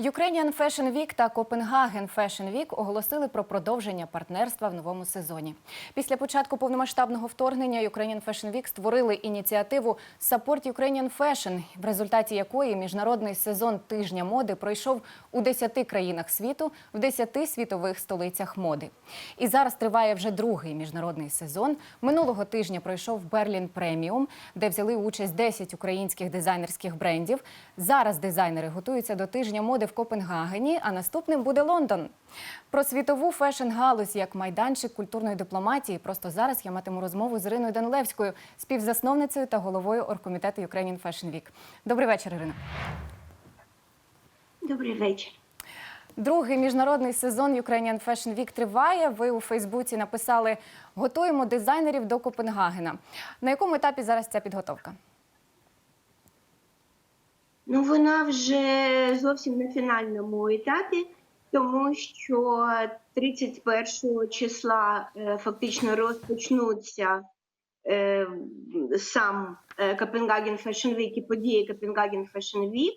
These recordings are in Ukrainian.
Ukrainian Fashion Week та Copenhagen Fashion Week оголосили про продовження партнерства в новому сезоні. Після початку повномасштабного вторгнення Ukrainian Fashion Week створили ініціативу Support Ukrainian Fashion, в результаті якої міжнародний сезон тижня моди пройшов у 10 країнах світу в 10 світових столицях моди. І зараз триває вже другий міжнародний сезон. Минулого тижня пройшов Берлін Преміум, де взяли участь 10 українських дизайнерських брендів. Зараз дизайнери готуються до тижня моди в Копенгагені, а наступним буде Лондон. Про світову фешн-галузь як майданчик культурної дипломатії. Просто зараз я матиму розмову з Іриною Данилевською, співзасновницею та головою оргкомітету Ukrainian Fashion Week. Добрий вечір, Ірина. Добрий вечір. Другий міжнародний сезон Ukrainian Fashion Week триває. Ви у Фейсбуці написали Готуємо дизайнерів до Копенгагена. На якому етапі зараз ця підготовка? Ну, вона вже зовсім на фінальному етапі, тому що 31 числа е, фактично розпочнуться е, сам е, Copenhagen Fashion Week і події Copenhagen Fashion Week,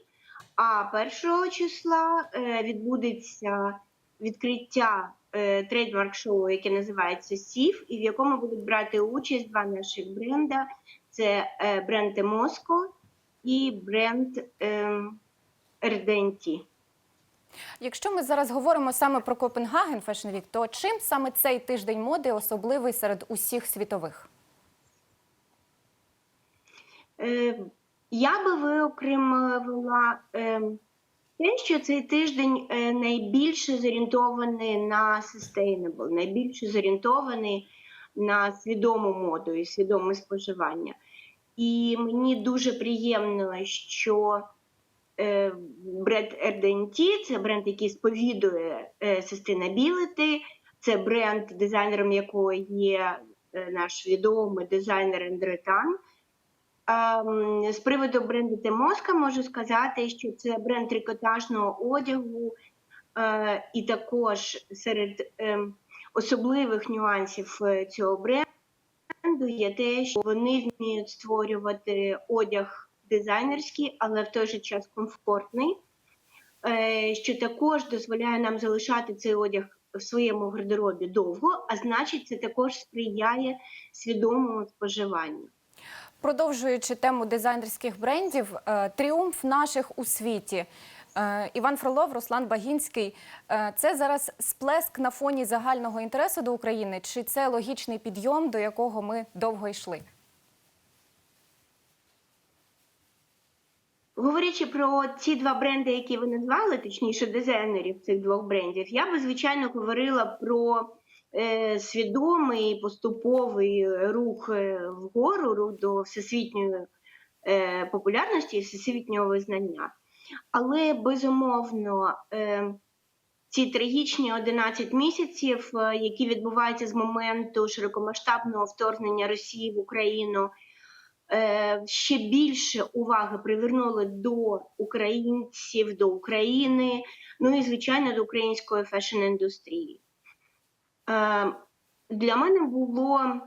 а 1 числа відбудеться відкриття е, трейдмарк-шоу, яке називається СІФ, і в якому будуть брати участь два наших бренда. Це бренд Емоско і бренд RDNT. Якщо ми зараз говоримо саме про Копенгаген Fashion Week, то чим саме цей тиждень моди особливий серед усіх світових? Е, Я би виокремила е, те, що цей тиждень е, найбільше зорієнтований на sustainable, найбільше зорієнтований на свідому моду і свідоме споживання. І мені дуже приємно, що е, бренд RDNT – це бренд, який сповідує е, sustainability, це бренд, дизайнером якого є е, наш відомий дизайнер Ендре Тан. Ем, З приводу бренду Темоска можу сказати, що це бренд трикотажного одягу, е, і також серед ем, особливих нюансів е, цього бренду є те, що вони вміють створювати одяг дизайнерський, але в той же час комфортний, е, що також дозволяє нам залишати цей одяг в своєму гардеробі довго, а значить, це також сприяє свідомому споживанню. Продовжуючи тему дизайнерських брендів, е, тріумф наших у світі. Е, Іван Фролов, Руслан Багінський. Е, Це зараз сплеск на фоні загального інтересу до України, чи це логічний підйом, до якого ми довго йшли? Говорячи про ці два бренди, які ви назвали, точніше, дизайнерів цих двох брендів, я би звичайно говорила про е, свідомий поступовий рух е, вгору, рух до всесвітньої е, популярності і всесвітнього визнання. Але безумовно, е, ці трагічні 11 місяців, е, які відбуваються з моменту широкомасштабного вторгнення Росії в Україну. Е, ще більше уваги привернули до українців, до України, ну і звичайно до української фешн-індустрії. Для мене було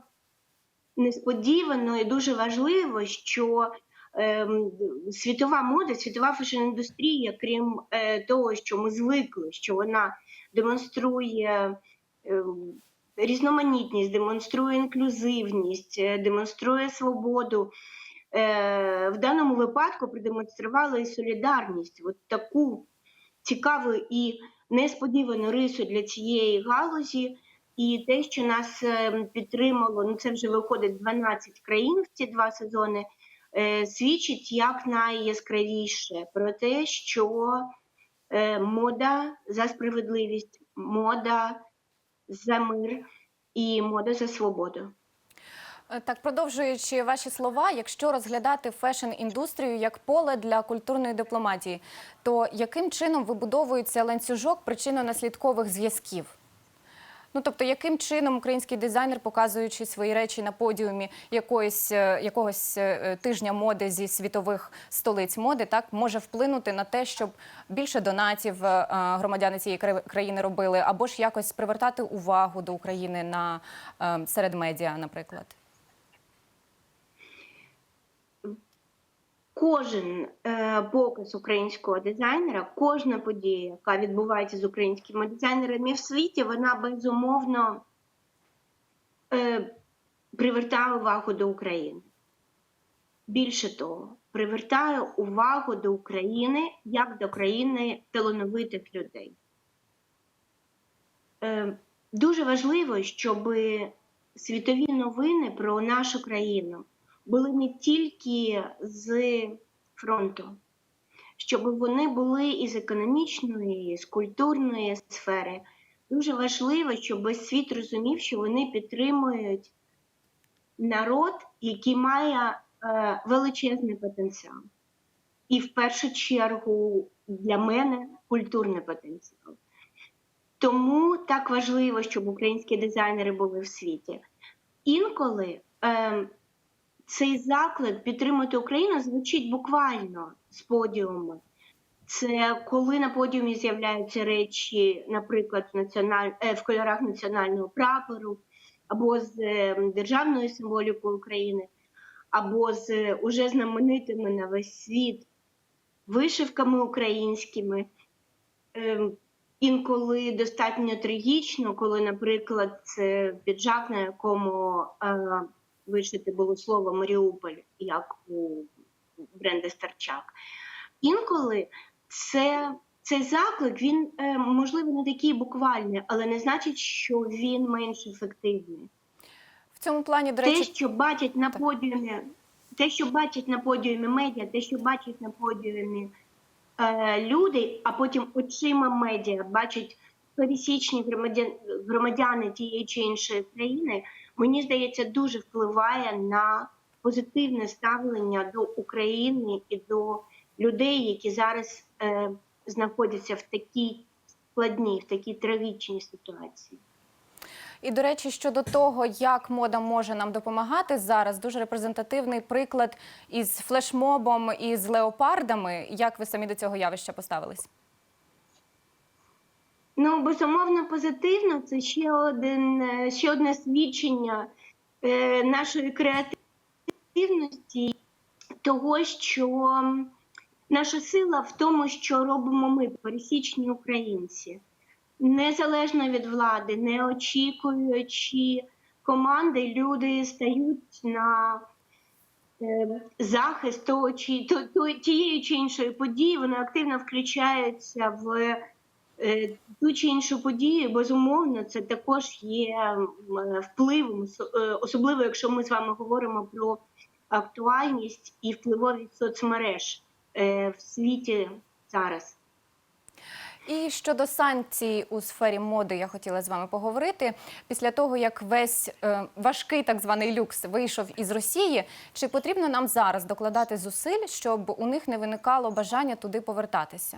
несподівано і дуже важливо, що світова мода, світова фешн-індустрія, крім е, того, що ми звикли, що вона демонструє. ем, різноманітність, демонструє інклюзивність, е, демонструє свободу. Е, В даному випадку продемонструвала і солідарність, от таку цікаву і несподівану рису для цієї галузі. І те, що нас е, підтримало, ну це вже виходить 12 країн в ці два сезони, свідчить як найяскравіше про те, що е, мода за справедливість, мода за мир і мода за свободу. Е, Так, продовжуючи ваші слова, якщо розглядати фешн-індустрію як поле для культурної дипломатії, то яким чином вибудовується ланцюжок причинно-наслідкових зв'язків? Ну, тобто, яким чином український дизайнер, показуючи свої речі на подіумі якоїсь, е, якогось е, тижня моди зі світових столиць моди, так може вплинути на те, щоб більше донатів е, громадяни цієї країни робили, або ж якось привертати увагу до України на серед медіа, наприклад? Кожен е, показ українського дизайнера, кожна подія, яка відбувається з українськими дизайнерами в світі, вона безумовно е, привертає увагу до України. Більше того, привертає увагу до України як до країни талановитих людей. Е, дуже важливо, щоб світові новини про нашу країну були не тільки з фронту, щоб вони були із економічної, з культурної сфери. Дуже важливо, щоб світ розумів, що вони підтримують народ, який має е, величезний потенціал. І в першу чергу для мене культурний потенціал. Тому так важливо, щоб українські дизайнери були в світі. Інколи е, цей заклик підтримати Україну звучить буквально з подіуму. Це коли на подіумі з'являються речі, наприклад, національ... е, в кольорах національного прапору, або з е, державною символікою України, або з е, уже знаменитими на весь світ вишивками українськими. Ем, Інколи достатньо трагічно, коли, наприклад, це піджак, на якому вишити було слово Маріуполь, як у бренда Старчак. Інколи це, цей заклик, він е, можливо не такий буквальний, але не значить, що він менш ефективний. В цьому плані, до Те, що бачать на Так. подіумі, те, що бачать на подіумі медіа, те, що бачать на подіумі е, люди, а потім очима медіа бачать пересічні громадян, громадяни тієї чи іншої країни, мені здається, дуже впливає на позитивне ставлення до України і до людей, які зараз е, знаходяться в такій складній, в такій трагічній ситуації. І до речі, щодо того, як мода може нам допомагати зараз, дуже репрезентативний приклад із флешмобом і з леопардами. Як ви самі до цього явища поставились? Ну, безумовно, позитивно. Це ще один е, ще одне свідчення е, нашої креативності, того, що наша сила в тому, що робимо ми, пересічні українці, незалежно від влади, не очікуючи команди, люди стають на е, захист того чи то, то, тієї чи іншої події, вони активно включаються в ту чи іншу подію, безумовно, це також є е, впливом, е, особливо якщо ми з вами говоримо про актуальність і впливовість соцмереж е, в світі зараз. І щодо санкцій у сфері моди, я хотіла з вами поговорити. Після того, як весь е, важкий так званий люкс вийшов із Росії, чи потрібно нам зараз докладати зусиль, щоб у них не виникало бажання туди повертатися?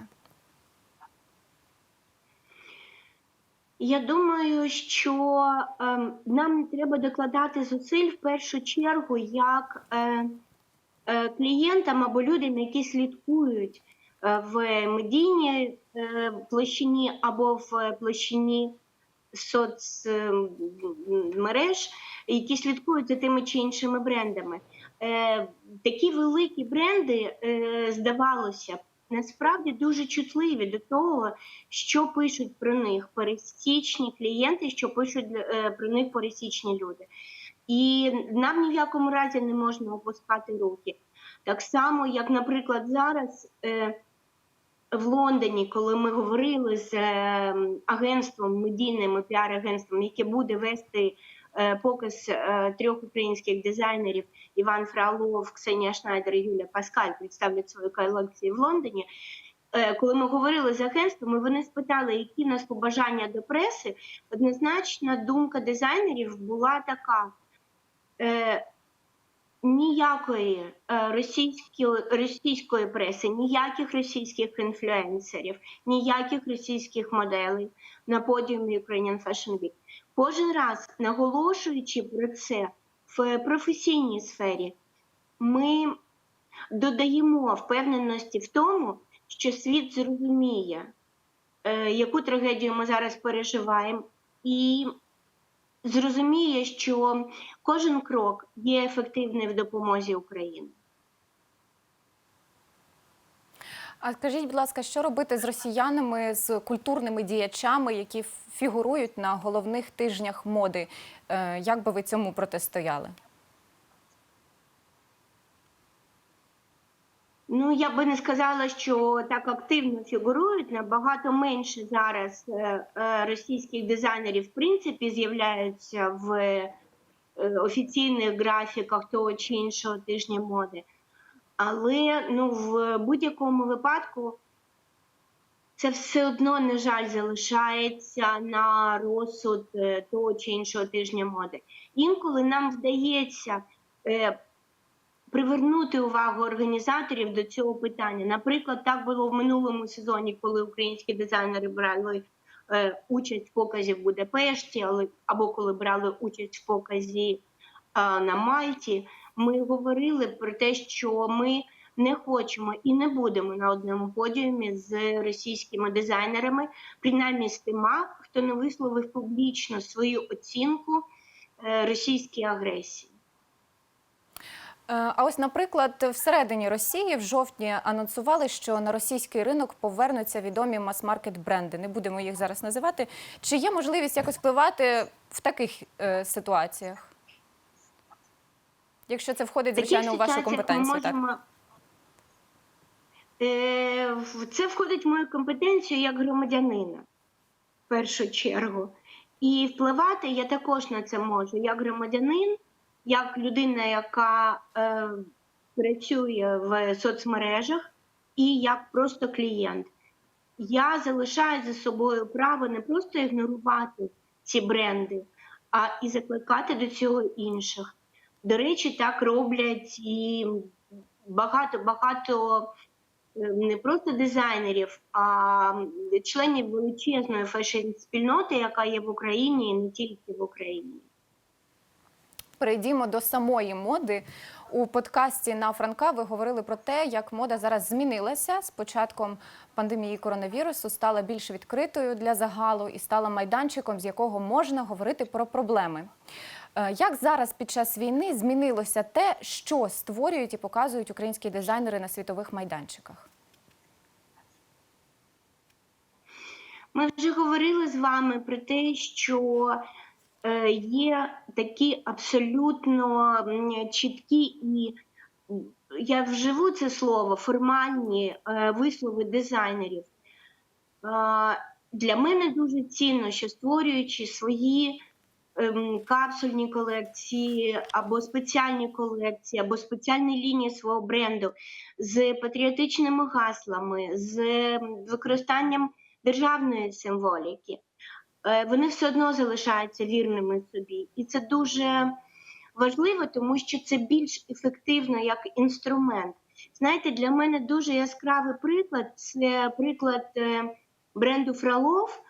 Я думаю, що ем, нам треба докладати зусиль в першу чергу як е, е, клієнтам або людям, які слідкують е, в медійній площині або в площині соцмереж, які слідкують за тими чи іншими брендами. Такі великі бренди, здавалося б, насправді дуже чутливі до того, що пишуть про них пересічні клієнти, що пишуть е, про них пересічні люди. І нам ні в якому разі не можна опускати руки. Так само, як, наприклад, зараз е, в Лондоні, коли ми говорили з е, агентством, медійним і піар-агентством, яке буде вести показ е, трьох українських дизайнерів Іван Фролов, Ксенія Шнайдер і Юлія Паскаль представлять свої колекції в Лондоні. Е, Коли ми говорили з агентством, вони спитали, які в нас побажання до преси, однозначна думка дизайнерів була така: е, ніякої е, російської, російської преси, ніяких російських інфлюенсерів, ніяких російських моделей на подіумі Ukrainian Fashion Week. Кожен раз наголошуючи про це в професійній сфері, ми додаємо впевненості в тому, що світ зрозуміє, е, яку трагедію ми зараз переживаємо, і зрозуміє, що кожен крок є ефективний в допомозі Україні. А скажіть, будь ласка, що робити з росіянами, з культурними діячами, які фігурують на головних тижнях моди? Е, Як би ви цьому протистояли? Ну, я би не сказала, що так активно фігурують. Набагато менше зараз е, е, російських дизайнерів, в принципі, з'являються в офіційних графіках того чи іншого тижня моди. Але ну, в будь-якому випадку це все одно, на жаль, залишається на розсуд е, того чи іншого тижня моди. Інколи нам вдається. е, привернути увагу організаторів до цього питання. Наприклад, так було в минулому сезоні, коли українські дизайнери брали е, участь в показі в Будапешті, або коли брали участь в показі е, на Мальті. Ми говорили про те, що ми не хочемо і не будемо на одному подіумі з російськими дизайнерами, принаймні з тима, хто не висловив публічно свою оцінку е, російській агресії. Е, А ось, наприклад, всередині Росії в жовтні анонсували, що на російський ринок повернуться відомі мас-маркет бренди. Не будемо їх зараз називати. Чи є можливість якось впливати в таких е, ситуаціях? Якщо це входить, звичайно, у вашу компетенцію, так? Е, Це входить в мою компетенцію як громадянина, в першу чергу. І впливати я також на це можу як громадянин, як людина, яка е, працює в соцмережах, і як просто клієнт. Я залишаю за собою право не просто ігнорувати ці бренди, а і закликати до цього інших. До речі, так роблять і багато-багато е, не просто дизайнерів, а членів величезної фешн-спільноти, яка є в Україні і не тільки в Україні. Перейдімо до самої моди. У подкасті на Франка ви говорили про те, як мода зараз змінилася з початком пандемії коронавірусу, стала більш відкритою для загалу і стала майданчиком, з якого можна говорити про проблеми. Е, Як зараз під час війни змінилося те, що створюють і показують українські дизайнери на світових майданчиках? Ми вже говорили з вами про те, що е, є такі абсолютно чіткі і я вживу це слово формальні е, вислови дизайнерів. Для мене дуже цінно, що створюючи свої капсульні колекції або спеціальні колекції, або спеціальні лінії свого бренду з патріотичними гаслами, з використанням державної символіки, е, вони все одно залишаються вірними собі. І це дуже важливо, тому що це більш ефективно як інструмент. Знаєте, для мене дуже яскравий приклад це приклад е, бренду Фролов,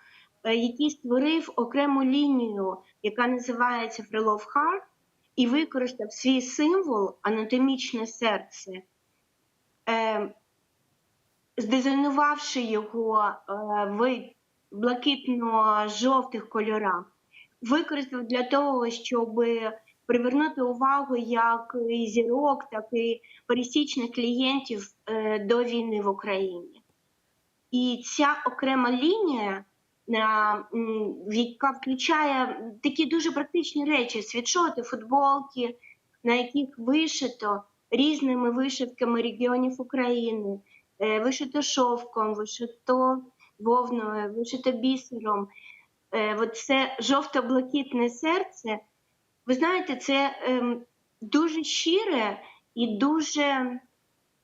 який створив окрему лінію, яка називається Фролов Heart, і використав свій символ анатомічне серце. Е, здизайнувавши його е, в блакитно-жовтих кольорах, використав для того, щоб привернути увагу як і зірок, так і пересічних клієнтів е, до війни в Україні. І ця окрема лінія, яка включає такі дуже практичні речі: світшоти, футболки, на яких вишито різними вишивками регіонів України, е, вишито шовком, вишито вовною, вишито бісером. Е, це жовто-блакитне серце. Ви знаєте, це ем, дуже щире і дуже,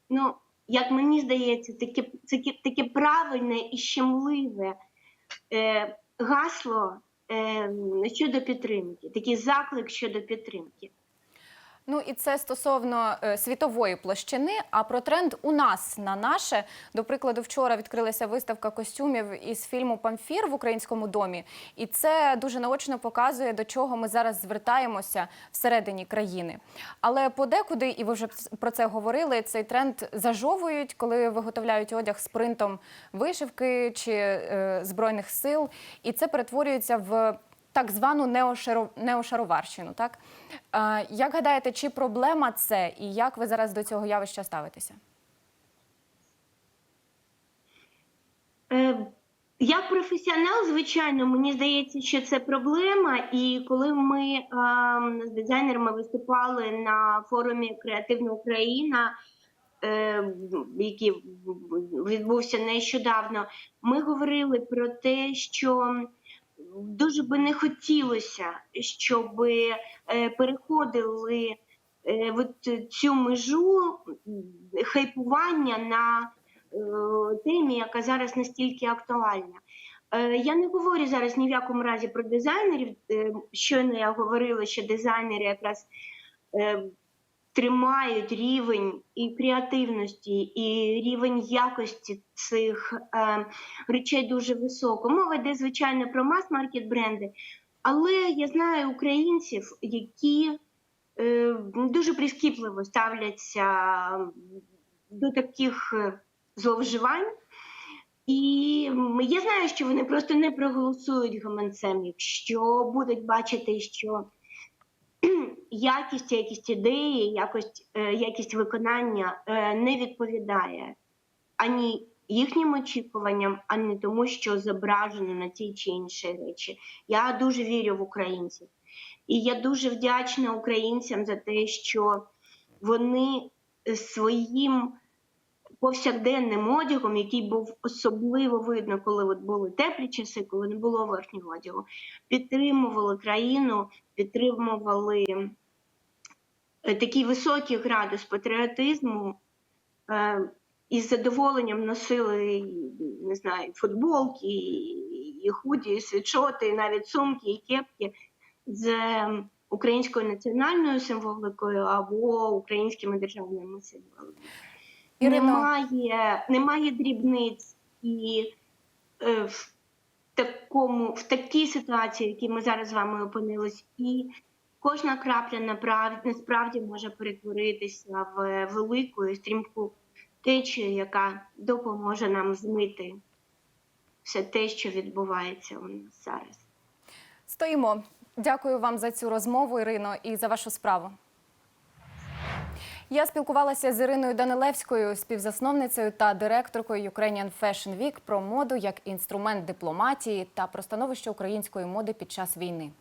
ну, як мені здається, таке, таке, таке правильне і щемливе е, гасло е, щодо підтримки, такий заклик щодо підтримки. Ну і це стосовно е, світової площини. А про тренд у нас на наше до прикладу, вчора відкрилася виставка костюмів із фільму Памфір в українському домі, і це дуже наочно показує, до чого ми зараз звертаємося всередині країни. Але подекуди, і ви вже про це говорили. Цей тренд зажовують, коли виготовляють одяг з принтом вишивки чи е, збройних сил, і це перетворюється в так звану неошаро-. Так? Як гадаєте, чи проблема це і як ви зараз до цього явища ставитеся? Е, Як професіонал, звичайно, мені здається, що це проблема. І коли ми е, з дизайнерами виступали на форумі Креативна Україна, е, який відбувся нещодавно, ми говорили про те, що дуже би не хотілося, щоб е, переходили е, от цю межу хайпування на е, темі, яка зараз настільки актуальна. Я не говорю зараз ні в якому разі про дизайнерів. Щойно я говорила, що дизайнери якраз тримають рівень і креативності, і рівень якості цих е, речей дуже високо. Мова йде, звичайно, про мас-маркет бренди, але я знаю українців, які е, дуже прискіпливо ставляться до таких е, зловживань. І я знаю, що вони просто не проголосують гаманцем, якщо будуть бачити, що якість, якість ідеї, якість, е, якість виконання е, не відповідає ані їхнім очікуванням, ані тому, що зображено на ті чи інші речі. Я дуже вірю в українців. І я дуже вдячна українцям за те, що вони своїм повсякденним одягом, який був особливо видно, коли от були теплі часи, коли не було верхнього одягу, підтримували країну, підтримували е, такий високий градус патріотизму. е, І з задоволенням носили не знаю, футболки, і худі, і світшоти, і навіть сумки і кепки з ем, українською національною символикою або українськими державними символами. Немає, немає дрібниць і е, в такому, в такій ситуації, в якій ми зараз з вами опинились, і кожна крапля направ- насправді може перетворитися в велику і стрімку течію, яка допоможе нам змити все те, що відбувається у нас зараз. стоїмо. Дякую вам за цю розмову, Ірино, і за вашу справу. Я спілкувалася з Іриною Данилевською, співзасновницею та директоркою Ukrainian Fashion Week про моду як інструмент дипломатії та про становище української моди під час війни.